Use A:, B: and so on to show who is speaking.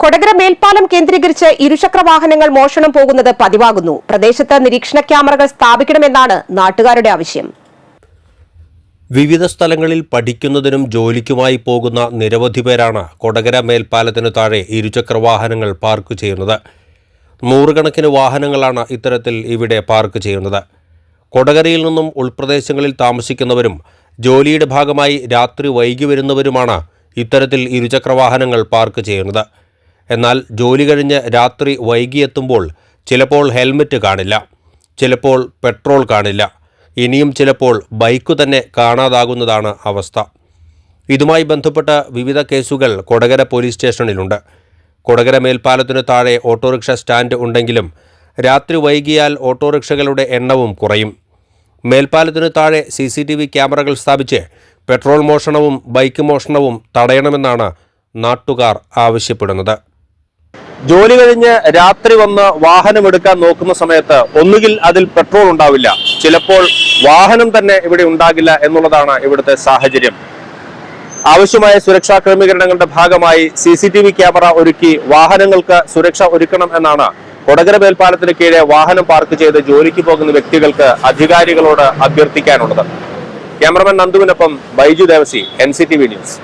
A: കൊടകര മേൽപ്പാലം കേന്ദ്രീകരിച്ച് ഇരുചക്ര വാഹനങ്ങൾ മോഷണം പോകുന്നത് പതിവാകുന്നു. പ്രദേശത്ത് നിരീക്ഷണ ക്യാമറകൾ സ്ഥാപിക്കണമെന്നാണ് നാട്ടുകാരുടെ ആവശ്യം.
B: വിവിധ സ്ഥലങ്ങളിൽ പഠിക്കുന്നതിനും ജോലിക്കുമായി പോകുന്ന നിരവധി പേരാണ് കൊടകര മേൽപ്പാലത്തിനു താഴെ ഇരുചക്ര വാഹനങ്ങൾ പാർക്ക് ചെയ്യുന്നത്. നൂറുകണക്കിന് വാഹനങ്ങളാണ് ഇത്തരത്തിൽ ഇവിടെ പാർക്ക് ചെയ്യുന്നത്. കൊടകരയിൽ നിന്നും ഉൾപ്രദേശങ്ങളിൽ താമസിക്കുന്നവരും ജോലിയുടെ ഭാഗമായി രാത്രി വൈകി വരുന്നവരുമാണ് ഇത്തരത്തിൽ ഇരുചക്ര വാഹനങ്ങൾ പാർക്ക് ചെയ്യുന്നത്. എന്നാൽ ജോലി കഴിഞ്ഞ് രാത്രി വൈകിയെത്തുമ്പോൾ ചിലപ്പോൾ ഹെൽമറ്റ് കാണില്ല ചിലപ്പോൾ പെട്രോൾ കാണില്ല. ഇനിയും ചിലപ്പോൾ ബൈക്ക് തന്നെ കാണാതാകുന്നതാണ് അവസ്ഥ. ഇതുമായി ബന്ധപ്പെട്ട വിവിധ കേസുകൾ കൊടകര പോലീസ് സ്റ്റേഷനിലുണ്ട്. കൊടകര മേൽപ്പാലത്തിനു താഴെ ഓട്ടോറിക്ഷ സ്റ്റാൻഡ് ഉണ്ടെങ്കിലും രാത്രി വൈകിയാൽ ഓട്ടോറിക്ഷകളുടെ എണ്ണവും കുറയും. മേൽപ്പാലത്തിനു താഴെ സി സി ടി വി ക്യാമറകൾ സ്ഥാപിച്ച് പെട്രോൾ മോഷണവും ബൈക്ക് മോഷണവും തടയണമെന്നാണ് നാട്ടുകാർ ആവശ്യപ്പെടുന്നത്. ജോലി കഴിഞ്ഞ് രാത്രി വന്ന് വാഹനം എടുക്കാൻ നോക്കുന്ന സമയത്ത് ഒന്നുകിൽ അതിൽ പെട്രോൾ ഉണ്ടാവില്ല. ചിലപ്പോൾ വാഹനം തന്നെ ഇവിടെ ഉണ്ടാകില്ല എന്നുള്ളതാണ് ഇവിടുത്തെ സാഹചര്യം. ആവശ്യമായ സുരക്ഷാ ക്രമീകരണങ്ങളുടെ ഭാഗമായി C C T V camera ഒരുക്കി വാഹനങ്ങൾക്ക് സുരക്ഷ ഒരുക്കണം എന്നാണ് കൊടകര മേൽപ്പാലത്തിന് കീഴെ വാഹനം പാർക്ക് ചെയ്ത് ജോലിക്ക് പോകുന്ന വ്യക്തികൾക്ക് അധികാരികളോട് അഭ്യർത്ഥിക്കാനുള്ളത്. ക്യാമറമാൻ നന്ദുവിനൊപ്പം ബൈജു ദേവസി എൻ ന്യൂസ്